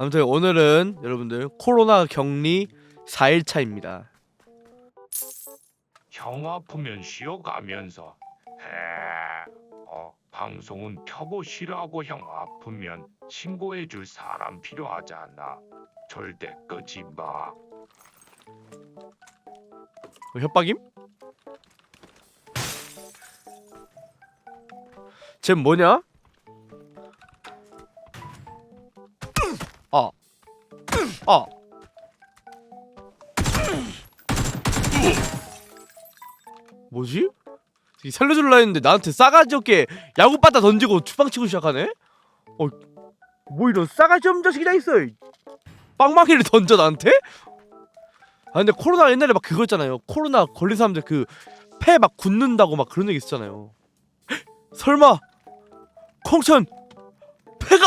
아무튼 오늘은 여러분들 코로나 격리 4일차입니다. 형 아프면 쉬어가면서 해. 어, 방송은 켜고 쉬라고 형 아프면 신고해줄 사람 필요하잖아. 절대 끄지 마. 뭐 협박임? 쟤 뭐냐? 아. 뭐지? 이 살려줄라 했는데 나한테 싸가지 없게 야구 빠다 던지고 추방치고 시작하네? 어, 뭐 이런 싸가지 없는 자식이 다 있어. 이. 빵망이를 던져 나한테? 아 근데 코로나 옛날에 막 그거 있잖아요. 코로나 걸린 사람들 그 폐 막 굳는다고 막 그런 얘기 있었잖아요. 헉, 설마 콩천 폐가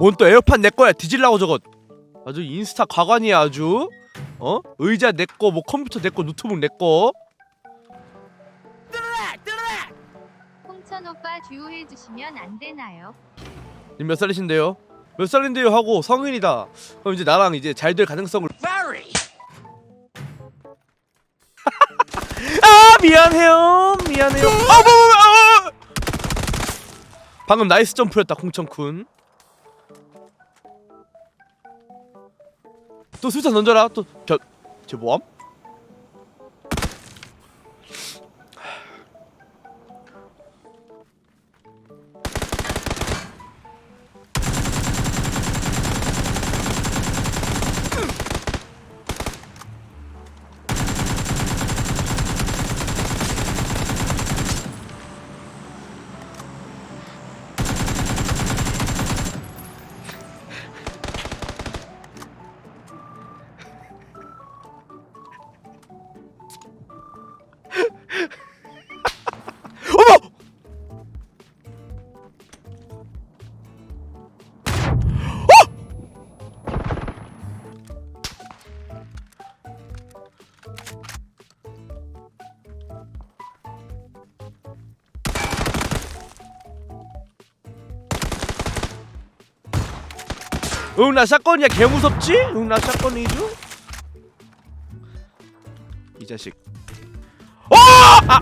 뭔 또 에어팟 내 거야? 뒤질라고 저거 아주 인스타 과관이야 아주. 어? 의자 내 거 뭐 컴퓨터 내 거 노트북 내 거. 홍천 오빠 듀오 해 주시면 안 되나요? 님몇 살이신데요? 몇 살인데요? 하고 성인이다. 그럼 이제 나랑 이제 잘 될 가능성을 아 미안해요. 미안해요. 아, 뭐, 뭐, 뭐, 아! 방금 나이스 점프였다 콩천쿤 또 수류탄 던져라 또저쟤 뭐함? 응 나 샷건이야 개 무섭지? 응 나 샷건이죠? 이 자식 어! 아!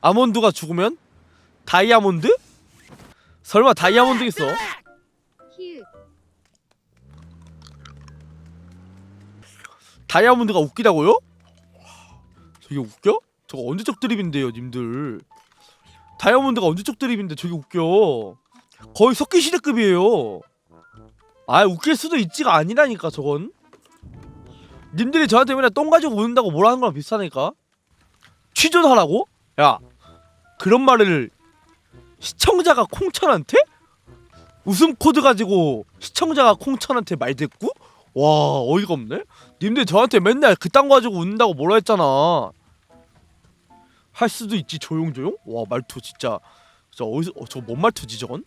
아몬드가 죽으면 다이아몬드? 설마 다이아몬드 있어? 다이아몬드가 웃기다고요? 저게 웃겨? 저거 언제적 드립인데요, 님들. 다이아몬드가 언제적 드립인데 저게 웃겨. 거의 석기 시대급이에요. 아, 웃길 수도 있지가 아니라니까 저건. 님들이 저한테 맨날 똥 가지고 웃는다고 뭐라 하는 거랑 비슷하니까. 취존하라고? 야, 그런 말을 시청자가 콩천한테? 웃음 코드 가지고 시청자가 콩천한테 말 됐고? 와 어이가 없네. 님들 저한테 맨날 그딴 거 가지고 웃는다고 뭐라 했잖아. 할 수도 있지 조용조용. 와 말투 진짜 진짜 어디서 어, 저뭔 말투지 저건?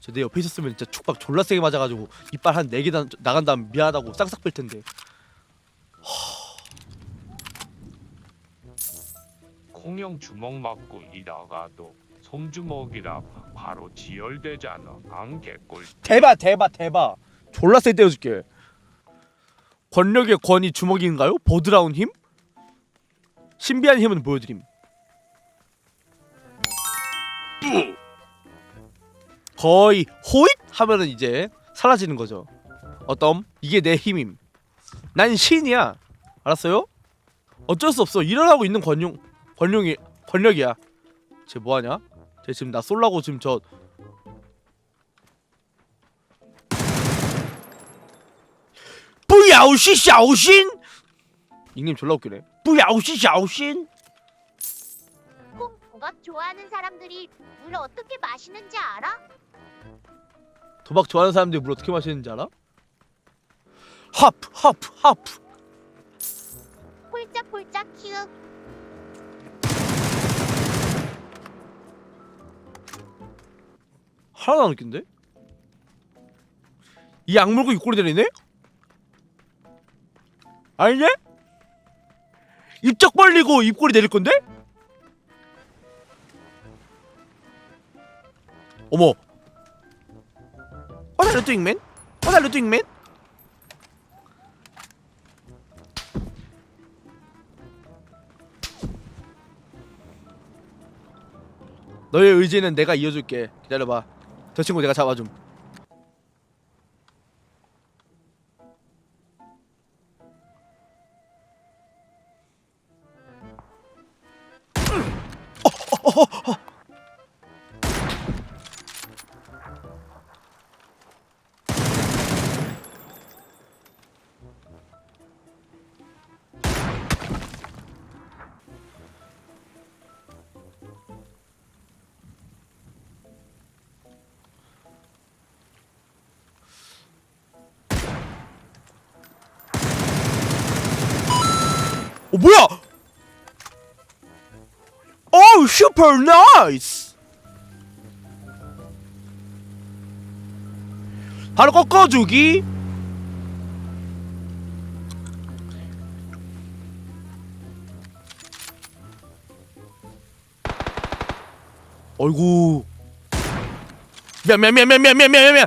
저내 옆에 있었으면 진짜 축박 졸라 세게 맞아가지고 이빨 한 네개 나간 다음 미안하다고 싹싹 뺄 텐데. 콩형 주먹 맞고 이다가도 손주먹이라 바로 지혈되잖아. 안 개꿀. 대박 대박 대박. 졸라 세 떼어줄게. 권력의 권이 주먹인가요? 보드라운 힘? 신비한 힘은 보여드림. 거의 호잇 하면은 이제 사라지는 거죠. 어떤 이게 내 힘임. 난 신이야. 알았어요? 어쩔 수 없어. 일어나고 있는 권용 권용이 권력이야. 쟤 뭐하냐? 쟤 지금 나 쏠라고 지금 저 뿌야오시 샤오신 닉네임 졸라 웃기네 샤오신 콩 도박 좋아하는 사람들이 물 어떻게 마시는지 알아? 도박 좋아하는 사람들이 물 어떻게 마시는지 알아? 하프 하프 하프 폴짝폴짝 키읔 하나도 안 웃긴데? 이 악물고 입꼬리 내리네? 아니냐? 입적 벌리고 입꼬리 내릴 건데? 어머 are you doing, man? 너의 의지는 내가 이어줄게. 기다려봐. 저 친구 내가 잡아줌. 어 뭐야? 슈퍼 나이스. 바로 꺾어주기. 어이구. 미안 미안 미안 미안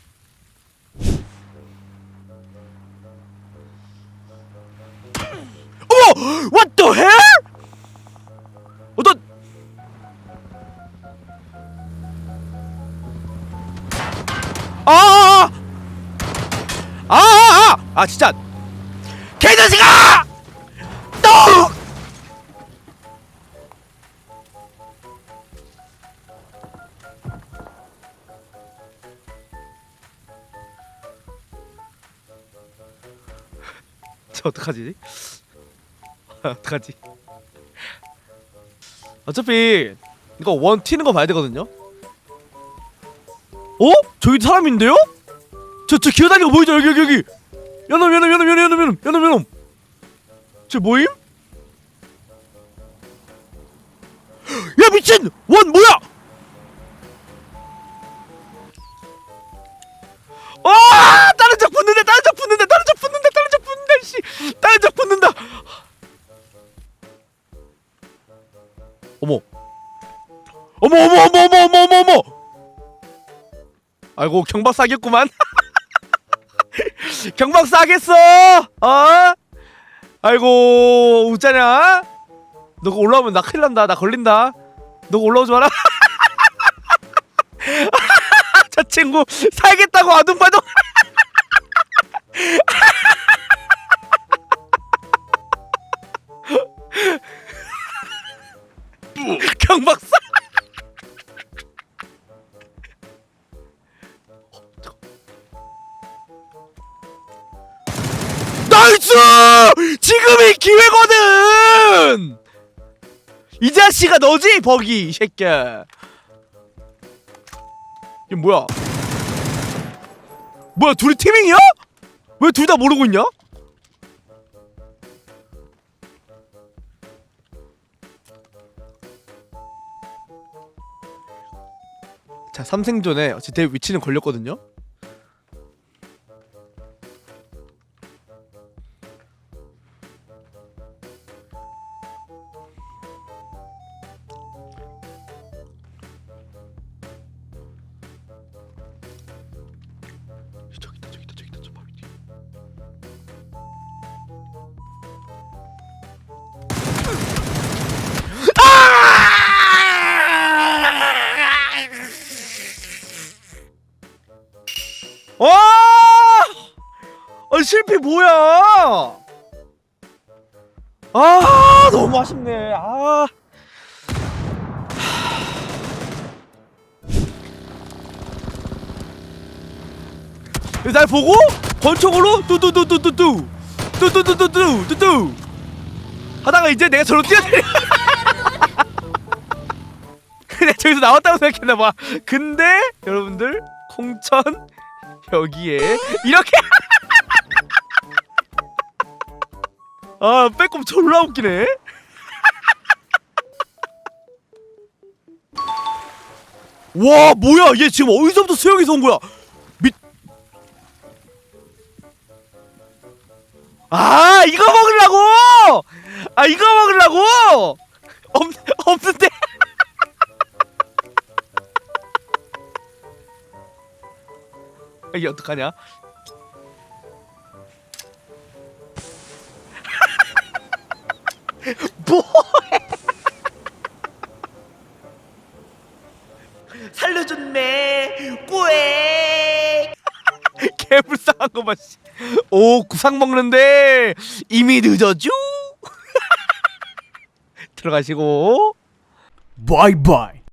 어머! What the hell? 어떤 아! 아! 아! 아! 아 진짜 개자식아! 또! 저 어떡하지? 어떡하지? 어차피 이거 원 튀는 거 봐야 되거든요. 어? 저기 사람인데요? 저 저 기어다니는 거 보이죠? 여기 여기 여기. 연놈 연놈 연놈 연놈 연놈 연놈 연놈. 저 모임? 야 미친! 원 뭐야? 아! 다른 적 붙는데 다른 적 붙는데 다른 적 어머 어머 어머 어머 어머 어머 어머. 아이고 경박 싸겠구만. 경박 싸겠어. 어? 아이고 웃자냐? 너가 올라오면 나 큰일 난다. 나 걸린다. 너가 올라오지 마라. 저 친구 살겠다고 아둥바둥. 경박사. 나이스! 지금이 기회거든! 이 자식아 너지 버기 이 새끼야 이게 뭐야 뭐야 둘이 팀밍이야? 왜 둘 다 모르고 있냐? 자 삼생존에 제 위치는 걸렸거든요 아 실패 뭐야? 아 너무 아쉽네. 아. 날 보고 권총으로 뚜뚜뚜뚜뚜뚜 뚜뚜뚜뚜뚜뚜뚜 하다가 이제 내가 저로 뛰어내려 그냥 저기서 나왔다고 생각했나봐 근데 여러분들 콩천 여기에 이렇게 아 빼꼼 졸라 웃기네. 와 뭐야? 얘 지금 어디서부터 수영해서 온 거야? 밑. 아 이거 먹으려고! 아 이거 먹으려고! 없 없는데? 아, 이게 어떡하냐 뭐해? 살려줬네. 꼬에. 개불쌍한 거봐 씨. 오 구상 먹는데 이미 늦었죠 들어가시고. 바이바이